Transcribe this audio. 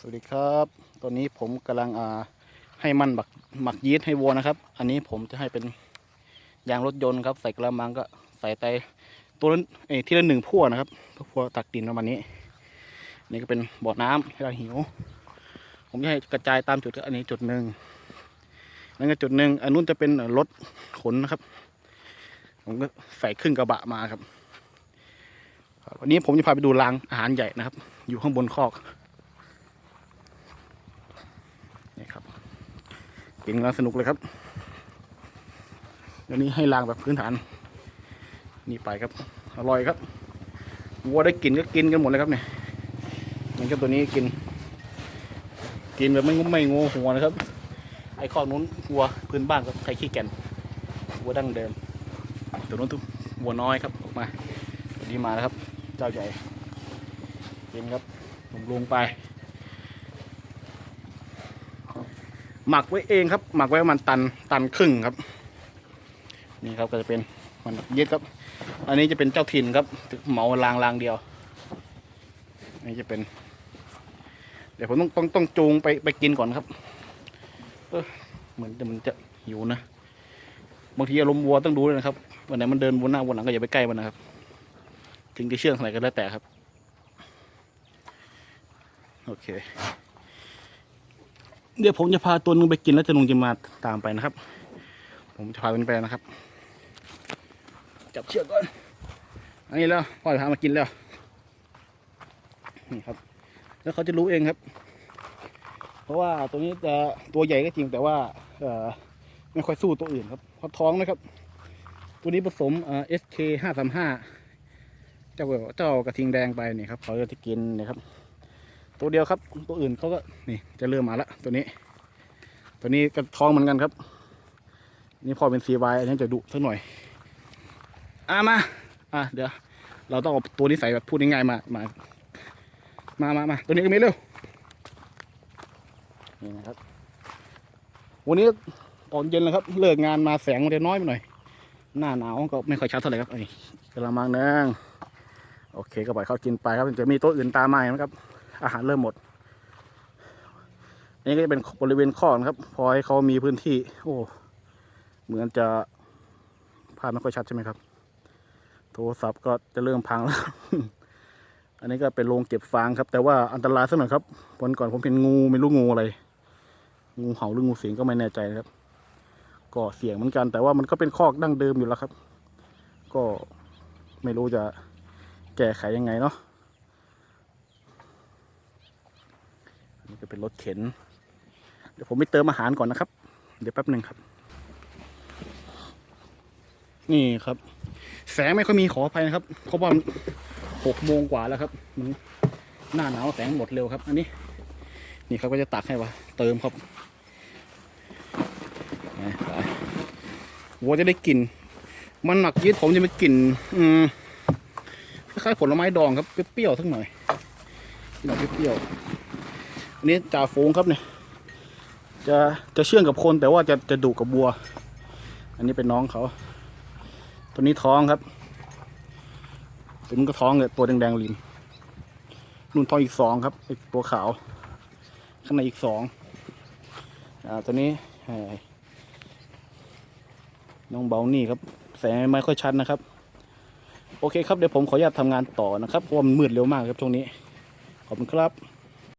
สวัสดีครับ ตอนนี้ผมกำลังอ่าให้มันหมักหมักยีสต์ให้วัวนะครับ อันนี้ผมจะให้เป็นยางรถยนต์ครับ ใส่กระมังก็ใส่ไตตัวละเอ้ที่ละหนึ่งพั่วนะครับพั่วตักดินประมาณนี้ นี่ก็เป็นบ่อน้ำให้เราหิว ผมจะให้กระจายตามจุดอันนี้จุดหนึ่งนั่นก็จุดหนึ่งอันนู้นจะเป็นรถขนนะครับ ผมก็ใส่ขึ้นกระบะมาครับวันนี้ผมจะพาไปดูรางอาหารใหญ่นะครับ อยู่ข้างบนคอก นี่ครับกินกำลังสนุกเลยครับเดี๋ยวนี้ให้ลางแบบพื้นฐาน นี่ไปครับ อร่อยครับวัวได้กินก็กินกันหมดเลยครับเนี่ยมันก็ตัวนี้กิน กินแบบไม่งุ้มไม่งูหัวนะครับ ไอ้ข้อนู้นวัวพื้นบ้านกับไทยขี้แก่นวัวดั้งเดิม ตัวนู้นตัววัวน้อยครับออกมาตัวนี้มาแล้วครับ เจ้าใหญ่กินครับผมลงไป หมักไว้เองครับ หมักไว้ประมาณตันตันครึ่งครับ นี่ครับก็จะเป็นมันยึดครับ อันนี้จะเป็นเจ้าถิ่นครับเหมาลางลางเดียว อันนี้จะเป็น เดี๋ยวผมต้องต้องต้องจูงไปไปกินก่อนครับเออเหมือนจะมันจะหิวนะบางทีอารมณ์วัวต้องดูด้วยนะครับวันไหนมันเดินวนหน้าวนหลังก็อย่าไปใกล้มันนะครับ ถึงจะเชื่องอะไรก็แล้วแต่ครับ โอเค เดี๋ยวผมจะพาตัวนึงไปกินแล้วจะลงจะมาตามไปนะครับ ผมจะพาเป็นไปนะครับ จับเชือกก่อน อันนี้แล้วพ่อจะพามากินแล้ว นี่ครับ แล้วเขาจะรู้เองครับ เพราะว่าตัวนี้จะตัวใหญ่ก็จริงแต่ว่าเออไม่ค่อยสู้ตัวอื่นครับเพราะท้องนะครับ ตัวนี้ผสมเอ่อ SK ห้าสามห้าเจ้าเจ้ากระทิงแดงไปนี่ครับเขาจะกินนี่ครับ ตัวเดียวครับ ตัวอื่นเขาก็นี่จะเริ่มมาและตัวนี้ ตัวนี้ก็ท้องเหมือนกันครับ นี่พอเป็น CY อันนี้จะดุสักหน่อยอะมาอะเดี๋ยว เราต้องเอาตัวนี้ใส่แบบพูดง่ายๆมามามามามาตัวนี้ก็มีเร็วนี่นะครับ วันนี้ตอนเย็นแล้วครับ เลิกงานมาแสงมันจะน้อยไปหน่อย หน้าหนาวก็ไม่ค่อยชัดเท่าไหร่ครับไอ้กระมังนึงโอเคก็ปล่อยเขากินไปครับจะมีตัวอื่นตามมาอีกนะครับ อาหารเริ่มหมด อันนี้ก็จะเป็นบริเวณข้อนะครับ พอให้เขามีพื้นที่ โอ้ เหมือนจะภาพไม่ค่อยชัดใช่ไหมครับ โทรศัพท์ก็จะเริ่มพังแล้ว อันนี้ก็เป็นโรงเก็บฟางครับ แต่ว่าอันตรายสักหน่อยครับ วันก่อนผมเห็นงูไม่รู้งูอะไร งูเห่าหรืองูสิงก็ไม่แน่ใจนะครับ ก็เสี่ยงเหมือนกัน แต่ว่ามันก็เป็นคอกดั้งเดิมอยู่แล้วครับ ก็ไม่รู้จะแก้ไขยังไงเนาะ นนี้ก็เป็นรถเข็น เดี๋ยวผมไปเติมอาหารก่อนนะครับ เดี๋ยวแป๊บหนึ่งครับ นี่ครับ แสงไม่ค่อยมีขออภัยนะครับเพราะว่าหกโมงกว่าแล้วครับมันหน้าหนาวแสงหมดเร็วครับ อันนี้ นี่เขาก็จะตักให้วะเติมครับวัวจะได้กลิ่น มันหมักยีสต์ผมจะมีกลิ่นอืมคล้ายๆผลไม้ดองครับเปรี้ยวๆสักหน่อยกลิ่นออกเปรี้ยวๆ นี้จ่าฝูงครับเนี่ย จะจะเชื่องกับคนแต่ว่าจะจะดุกับบัว อันนี้เป็นน้องเขา ตัวนี้ท้องครับ ตัวนี้ก็ท้องเลยตัวแดงๆริมนุ่นท้องอีกสองครับไอตัวขาว ข้างในอีกสองอ่าตัวนี้น้องเบานี่ครับ แสงไม่ค่อยชัดนะครับ โอเคครับเดี๋ยวผมขออนุญาตทำงานต่อนะครับเพราะมันมืดเร็วมากครับช่วงนี้ ขอบคุณครับ